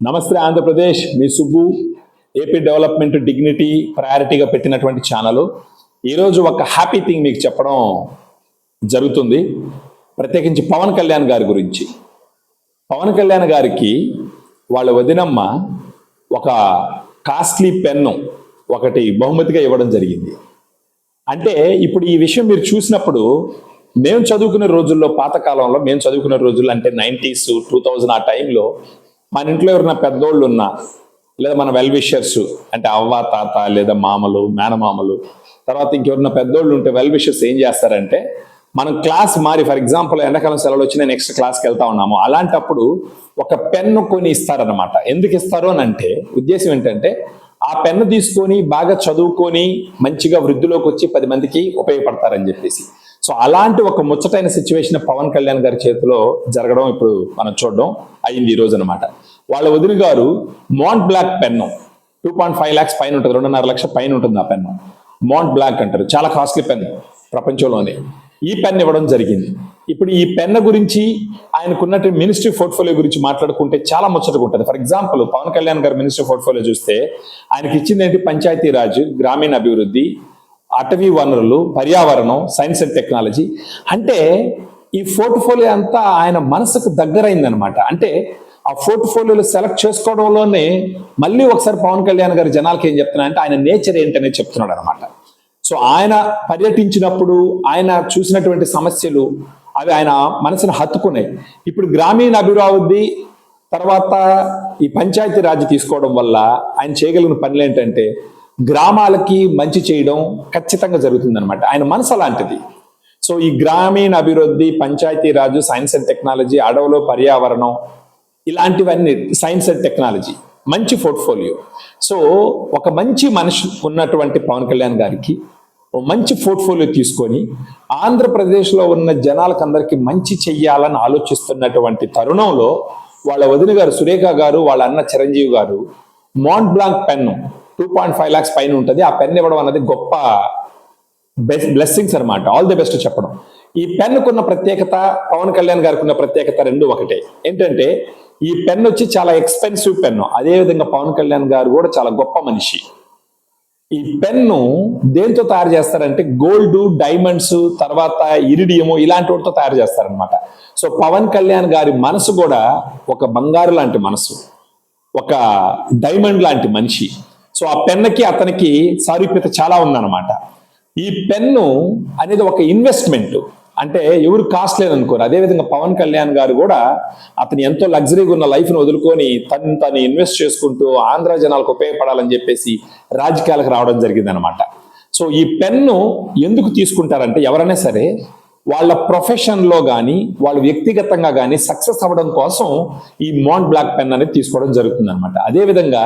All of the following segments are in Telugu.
నమస్తే ఆంధ్రప్రదేశ్. మీ సుబ్బు ఏపీ డెవలప్మెంట్ డిగ్నిటీ ప్రయారిటీగా పెట్టినటువంటి ఛానల్. ఈరోజు ఒక హ్యాపీ థింగ్ మీకు చెప్పడం జరుగుతుంది. ప్రత్యేకించి పవన్ కళ్యాణ్ గారి గురించి. పవన్ కళ్యాణ్ గారికి వాళ్ళ వదినమ్మ ఒక కాస్ట్లీ పెన్ను ఒకటి బహుమతిగా ఇవ్వడం జరిగింది. అంటే ఇప్పుడు ఈ విషయం మీరు చూసినప్పుడు మేము చదువుకునే రోజుల్లో పాతకాలంలో మేము చదువుకునే రోజుల్లో అంటే నైంటీస్ టూ థౌజండ్ ఆ టైంలో మన ఇంట్లో ఎవరైనా పెద్దోళ్ళు ఉన్నా లేదా మన వెల్ విషర్స్ అంటే అవ్వ తాత లేదా మామలు మేనమామలు తర్వాత ఇంకెవరైనా పెద్దోళ్ళు ఉంటే వెల్ విషర్స్ ఏం చేస్తారంటే మనం క్లాస్ మారి ఫర్ ఎగ్జాంపుల్ ఎండాకాలం సెలవులు వచ్చిన నెక్స్ట్ క్లాస్కి వెళ్తా ఉన్నాము. అలాంటప్పుడు ఒక పెన్ను కొని ఇస్తారనమాట ఎందుకు ఇస్తారు అని అంటే ఉద్దేశం ఏంటంటే ఆ పెన్ను తీసుకొని బాగా చదువుకొని మంచిగా వృద్ధిలోకి వచ్చి పది మందికి ఉపయోగపడతారని చెప్పేసి. సో అలాంటి ఒక ముచ్చటైన సిచ్యువేషన్ పవన్ కళ్యాణ్ గారి చేతిలో జరగడం ఇప్పుడు మనం చూడడం అయింది ఈ రోజు అనమాట వాళ్ళ వదిన గారు Mont Blanc pen. Two point five lakhs పైన ఉంటుంది రెండున్నర లక్ష పైన ఉంటుంది ఆ పెన్ను. మాంట్ బ్లాక్ అంటారు. చాలా కాస్ట్లీ పెన్ ప్రపంచంలోనే. ఈ పెన్ ఇవ్వడం జరిగింది. ఇప్పుడు ఈ పెన్ గురించి ఆయనకున్నట్టు మినిస్ట్రీ పోర్ట్ఫోలియో గురించి మాట్లాడుకుంటే చాలా ముచ్చటగా ఉంటుంది. ఫర్ ఎగ్జాంపుల్ పవన్ కళ్యాణ్ గారి మినిస్ట్రీ పోర్ట్ఫోలియో చూస్తే ఆయనకి ఇచ్చింది ఏంటి? పంచాయతీరాజ్ గ్రామీణ అభివృద్ధి అటవీ వనరులు పర్యావరణం సైన్స్ అండ్ టెక్నాలజీ అంటే ఈ పోర్ట్ఫోలియో అంతా ఆయన మనసుకు దగ్గరైందనమాట అంటే ఆ పోర్ట్ఫోలియోలు సెలెక్ట్ చేసుకోవడంలోనే మళ్ళీ ఒకసారి పవన్ కళ్యాణ్ గారి జనాలకి ఏం చెప్తున్నారంటే ఆయన నేచర్ ఏంటనేది చెప్తున్నాడు అనమాట సో ఆయన పర్యటించినప్పుడు ఆయన చూసినటువంటి సమస్యలు అవి ఆయన మనసును హత్తుకున్నాయి. ఇప్పుడు గ్రామీణ అభివృద్ధి తర్వాత ఈ పంచాయతీ రాజ్ తీసుకోవడం వల్ల ఆయన చేయగలిగిన పనులు ఏంటంటే గ్రామాలకి మంచి చేయడం ఖచ్చితంగా జరుగుతుందనమాట ఆయన మనసు అలాంటిది. సో ఈ గ్రామీణ అభివృద్ధి Panchayati Raj science and technology అడవులు పర్యావరణం ఇలాంటివన్నీ సైన్స్ అండ్ టెక్నాలజీ మంచి పోర్ట్ఫోలియో సో ఒక మంచి మనిషి ఉన్నటువంటి పవన్ కళ్యాణ్ గారికి ఓ మంచి పోర్ట్ఫోలియో తీసుకొని ఆంధ్రప్రదేశ్లో ఉన్న జనాలకందరికీ మంచి చెయ్యాలని ఆలోచిస్తున్నటువంటి తరుణంలో వాళ్ళ వదిన గారు సురేఖ గారు వాళ్ళ అన్న చిరంజీవి గారు Mont Blanc pen two point five lakhs పైన ఉంటుంది. ఆ పెన్ ఇవ్వడం అనేది గొప్ప బెస్ట్ బ్లెస్సింగ్స్ అనమాట ఆల్ ది బెస్ట్ చెప్పడం. ఈ పెన్నుకున్న ప్రత్యేకత పవన్ కళ్యాణ్ గారికి ఉన్న ప్రత్యేకత రెండు ఒకటే. ఏంటంటే ఈ పెన్ వచ్చి చాలా ఎక్స్పెన్సివ్ పెన్ను. అదేవిధంగా పవన్ కళ్యాణ్ గారు కూడా చాలా గొప్ప మనిషి. ఈ పెన్ను దేంతో తయారు చేస్తారంటే గోల్డ్ డైమండ్స్ తర్వాత ఇరిడియము ఇలాంటి వాటితో తయారు చేస్తారనమాట సో పవన్ కళ్యాణ్ గారి మనసు కూడా ఒక బంగారు లాంటి మనసు. ఒక డైమండ్ లాంటి మనిషి. సో ఆ పెన్నుకి అతనికి సారూప్యత చాలా ఉందన్నమాట. ఈ పెన్ను అనేది ఒక ఇన్వెస్ట్మెంట్. అంటే ఎవరు కాస్ట్ లేదనుకోరు. అదేవిధంగా పవన్ కళ్యాణ్ గారు కూడా అతను ఎంతో లగ్జరీగా ఉన్న లైఫ్ను వదులుకొని తను తను ఇన్వెస్ట్ చేసుకుంటూ ఆంధ్ర జనాలకు ఉపయోగపడాలని చెప్పేసి రాజకీయాలకు రావడం జరిగింది అనమాట సో ఈ పెన్ను ఎందుకు తీసుకుంటారంటే ఎవరైనా సరే వాళ్ళ ప్రొఫెషన్లో కానీ వాళ్ళు వ్యక్తిగతంగా కానీ సక్సెస్ అవ్వడం కోసం ఈ మాంట్ బ్లాక్ పెన్ అనేది తీసుకోవడం జరుగుతుంది అనమాట అదేవిధంగా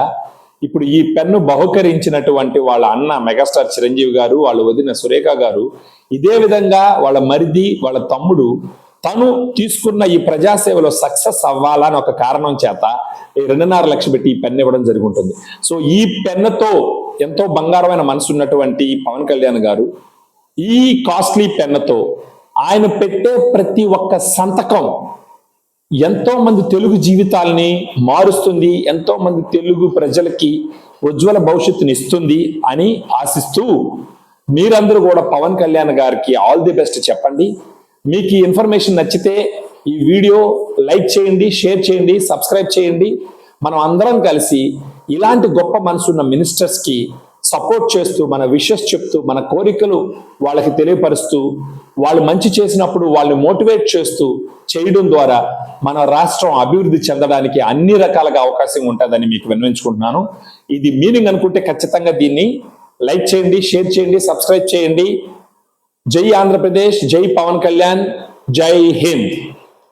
ఇప్పుడు ఈ పెన్ను బహుకరించినటువంటి వాళ్ళ అన్న మెగాస్టార్ చిరంజీవి గారు వాళ్ళ వదిన సురేఖ గారు ఇదే విధంగా వాళ్ళ మరిది వాళ్ళ తమ్ముడు తను తీసుకున్న ఈ ప్రజాసేవలో సక్సెస్ అవ్వాలని ఒక కారణం చేత ఈ రెండున్నర లక్ష పెట్టి ఈ పెన్ ఇవ్వడం జరిగి ఉంటుంది సో ఈ పెన్నుతో ఎంతో బంగారమైన మనసు ఉన్నటువంటి పవన్ కళ్యాణ్ గారు ఈ కాస్ట్లీ పెన్నుతో ఆయన పెట్టే ప్రతి ఒక్క సంతకం ఎంతో మంది తెలుగు జీవితాల్ని మారుస్తుంది ఎంతో మంది తెలుగు ప్రజలకి ఉజ్వల భవిష్యత్తుని ఇస్తుంది అని ఆశిస్తూ మీరందరూ కూడా పవన్ కళ్యాణ్ గారికి ఆల్ ది బెస్ట్ చెప్పండి. మీకు ఈ ఇన్ఫర్మేషన్ నచ్చితే ఈ వీడియో లైక్ చేయండి షేర్ చేయండి సబ్స్క్రైబ్ చేయండి. మనం అందరం కలిసి ఇలాంటి గొప్ప మనసున్న మినిస్టర్స్కి సపోర్ట్ చేస్తూ మన విషెస్ చెప్తూ మన కోరికలు వాళ్ళకి తెలియపరుస్తూ వాళ్ళు మంచి చేసినప్పుడు వాళ్ళని మోటివేట్ చేస్తూ చేయడం ద్వారా మన రాష్ట్రం అభివృద్ధి చెందడానికి అన్ని రకాలుగా అవకాశం ఉంటుందని మీకు విన్నవించుకుంటున్నాను. ఇది మీనింగ్ అనుకుంటే ఖచ్చితంగా దీన్ని లైక్ చేయండి షేర్ చేయండి సబ్స్క్రైబ్ చేయండి. జై ఆంధ్రప్రదేశ్ జై పవన్ కళ్యాణ్ జై హింద్.